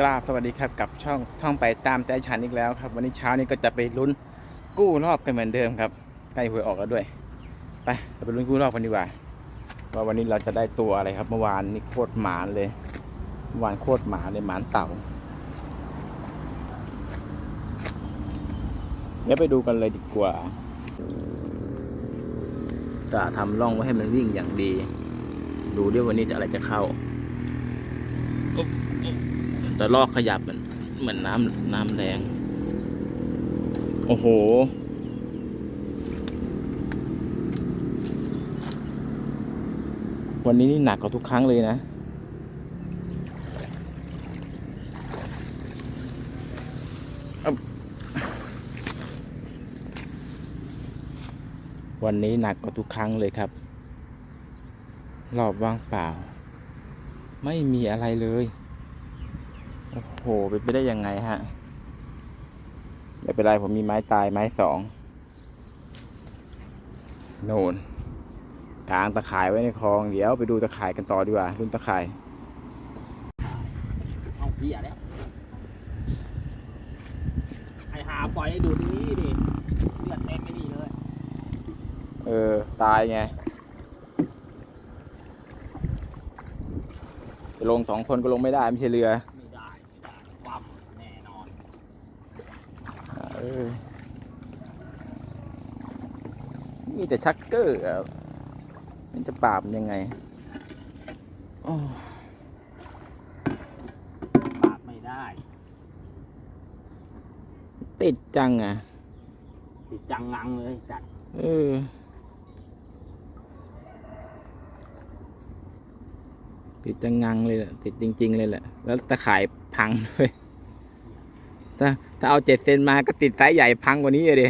กราบสวัสดีครับกับช่องช่องไปตามใจฉันอีกแล้วครับ วันนี้เช้านี้ก็จะไปลุ้นกู้รอบกันเหมือนเดิมครับใกล้หวยออกแล้วด้วย ไปเราไปลุ้นกู้รอบกันดีกว่าว่าวันนี้เราจะได้ตัวอะไรครับ เมื่อวานนี่โคตรหมานเลยเมื่อวานโคตรหมานเลยหมานเต่าเดี๋ยวไปดูกันเลยดีกว่าจะทำร่องไว้ให้มันวิ่งอย่างดี ดูด้วยวันนี้จะอะไรจะเข้า แต่ลอกขยับเหมือนเหมือนน้ำน้ำแรง โอ้โห วันนี้นี่หนักกว่าทุกครั้งเลยนะอ๊บวันนี้หนักกว่าทุกครั้งเลยครับ รอบว่างเปล่า ไม่มีอะไรเลย โอ้โหเป็นไปได้ยังไงฮะไม่เป็นไรผมมีไม้ตายไม้สองโน่นกลางตะข่ายไว้ในคลองเดี๋ยวไปดูตะข่ายกันต่อดีกว่ารุ่นตะข่ายเอาเพียแล้วไอหาปล่อยให้ดูดนี้ดิเลือดเต็มไม่ดีเลย เออ ตายไงจะลงสองคนก็ลงไม่ได้ไม่ใช่เรือ ไม่ได้ ไม่ได้ ความแน่นอน เออ มีแต่ชักเกอร์อะมันจะปราบมันยังไงโอ้ปากไม่ได้ ติดจังอะ ติดจังงังเลยจัด เออติดจังงังเลยแหละติดจริง ๆ เลยแหละ แล้วตะข่ายพังด้วย ถ้าถ้าเอาเจ็ดเซนมาก็ติดไซส์ใหญ่พังกว่านี้เลยดิ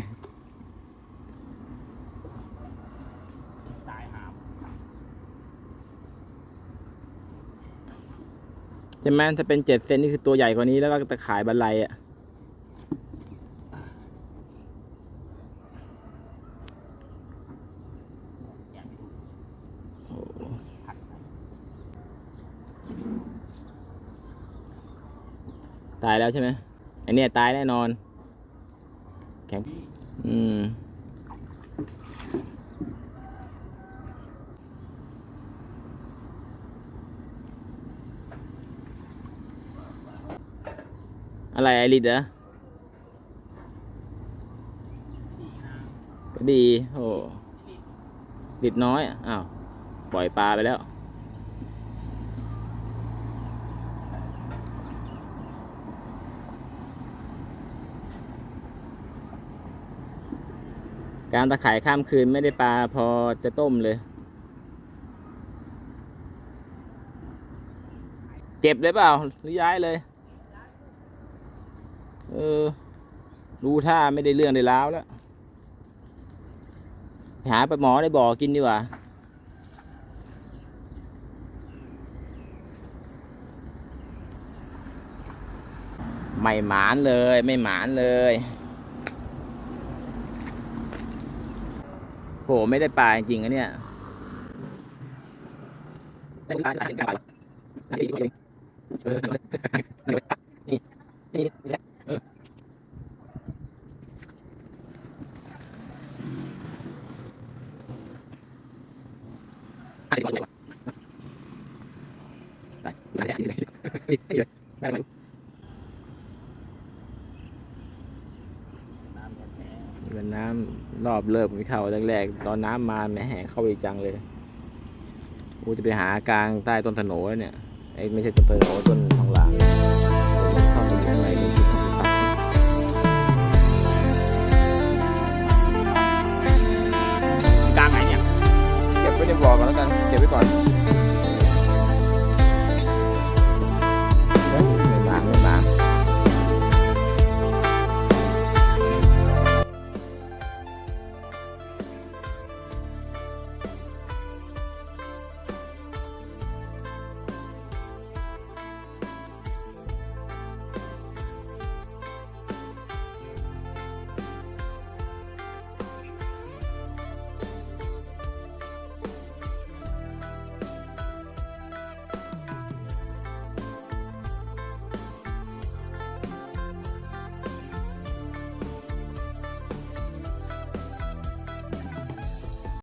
ตายหาม ใช่ไหมถ้าเป็นเจ็ดเซนนี่คือตัวใหญ่กว่านี้แล้วก็ตะขายบันไลอะตายแล้วใช่ไหมไอเนี้ยตายแน่นอน แข็ง อืม อะไรไอริดเหรอดีนะก็ดี โอ้ริดน้อยอะอ้าวปล่อยปลาไปแล้ว การตะข่ายข้ามคืนไม่ได้ปลาพอจะต้มเลย เก็บเลยเปล่าหรือย้ายเลย ออดูท่าไม่ได้เรื่องได้ราวแล้วไปหาปลาหมอในบ่อกินดีกว่า ไม่หมานเลย ไม่หมานเลยโหไม่ได้ปลาจริงๆอะเนี่ยได้ ปลาได้ปลาเออนี่นี่นี่เอออะเดี๋ยวก่อนเดี๋ยวก่อนไปมาได้เลยได้ไหมน้ำแท้เงินน้ำรอบเลิกมีเข้าแรกๆตอนน้ำมาแหมแหงเข้าไปจังเลยกูจะไปหากลางใต้ต้นถนนเนี่ยไอ้ไม่ใช่ต้นถนนต้นทองหลาง